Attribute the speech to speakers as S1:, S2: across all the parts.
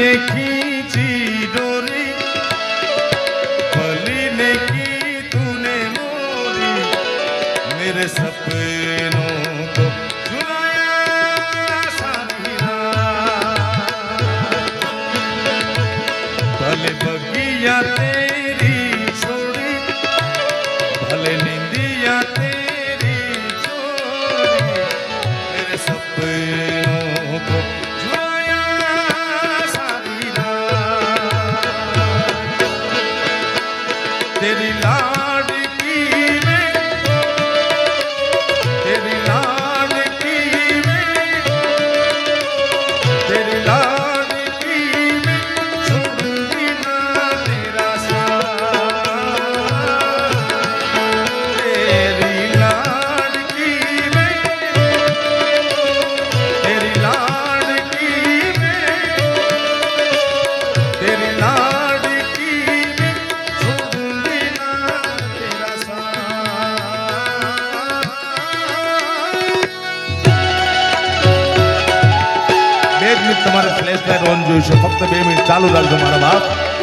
S1: એકી જી ડોરી ભલી ને કી તુને મોરી મેરે સપનો ભલે બગિયા તેરી મિનિટ તમારે ફ્લેશ લાઇટ ઓન જોઈશે. ફક્ત બે મિનિટ ચાલુ રાખજો મારા બાપ.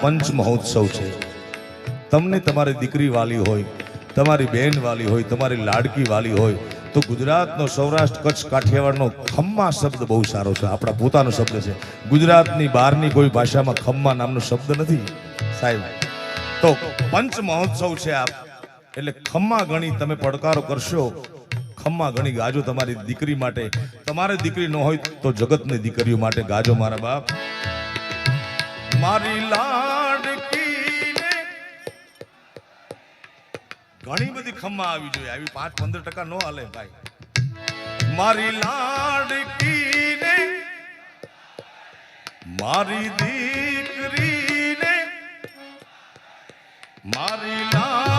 S1: પંચ મહોત્સવ છે. તમને તમારી દીકરી વાલી હોય, તમારી બહેન વાલી હોય, તમારી લાડકી વાલી હોય, તો ગુજરાતનો સૌરાષ્ટ્ર કચ્છ કાઠિયાવાડનો ખમ્મા શબ્દ બહુ સારો છે. આપણા પોતાનો શબ્દ છે. ગુજરાતની બહારની કોઈ ભાષામાં ખમ્મા નામનો શબ્દ નથી? સાહેબ, તો પંચ મહોત્સવ છે આપ એટલે ખમ્મા ગણી તમે પડકારો કરશો. ખમ્મા ગણી ગાજો તમારી દીકરી માટે. તમારે દીકરી ન હોય તો જગતની દીકરીઓ માટે ગાજો મારા બાપ. ઘણી બધી ખમ્મા આવી જોઈએ. આવી પાંચ, પંદર ટકા નો હાલે ભાઈ. મારી લાડકી ને મારી દીકરી ને મારી લાડકી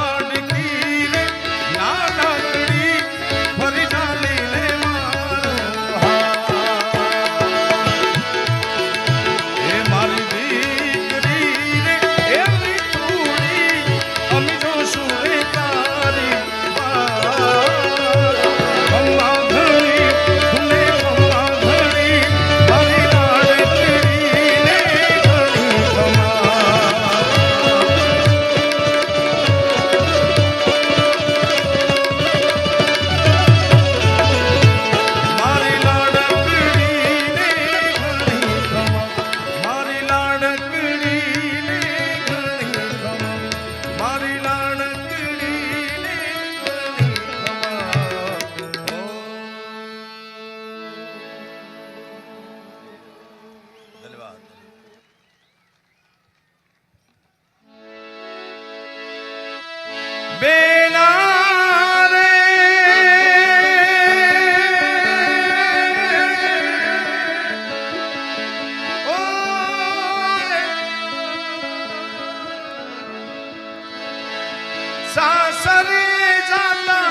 S1: સાસરે જાતા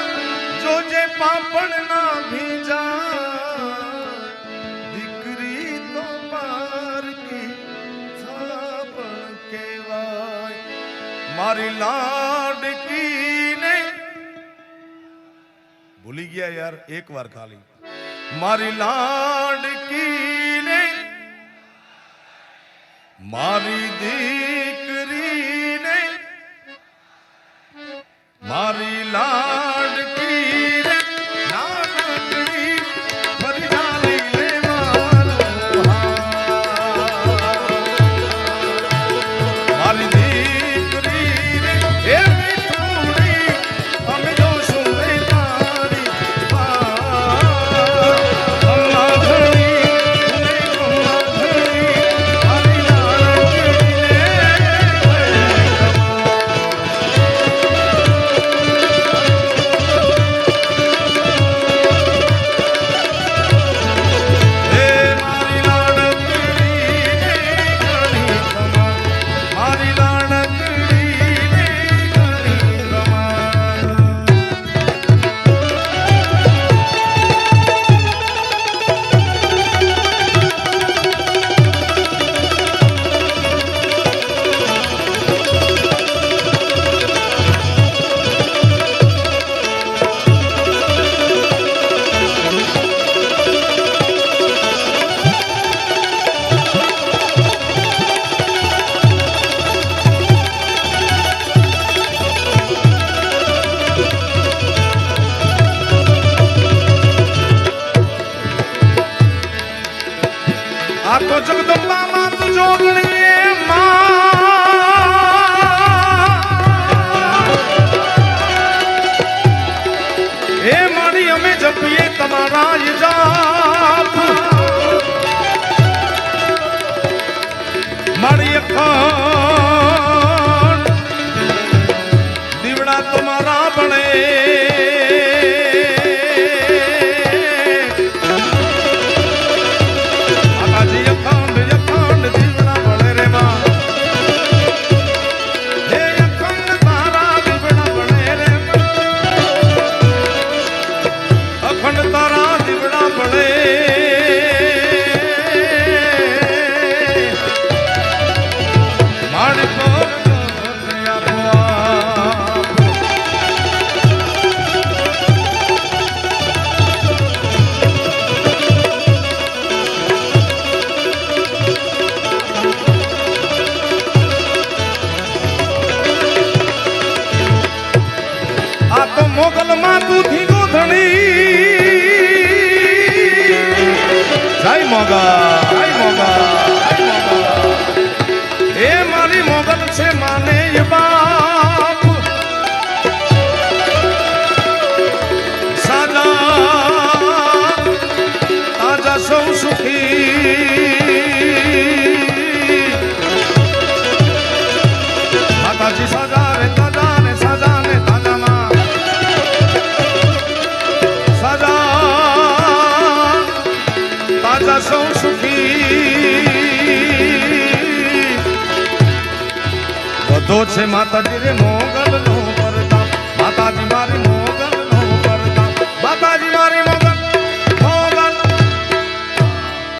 S1: જોજે પાપણ ના ભીજા. દીકરી તો પારકી થાપણ કેવાય મારી લાડકી ને ભૂલી ગયા યાર, એક વાર ખાલી. મારી લાડકી ને મારી દી 么个 રાજા સૌ સુખી બધો છે માતાજી રે મોગલ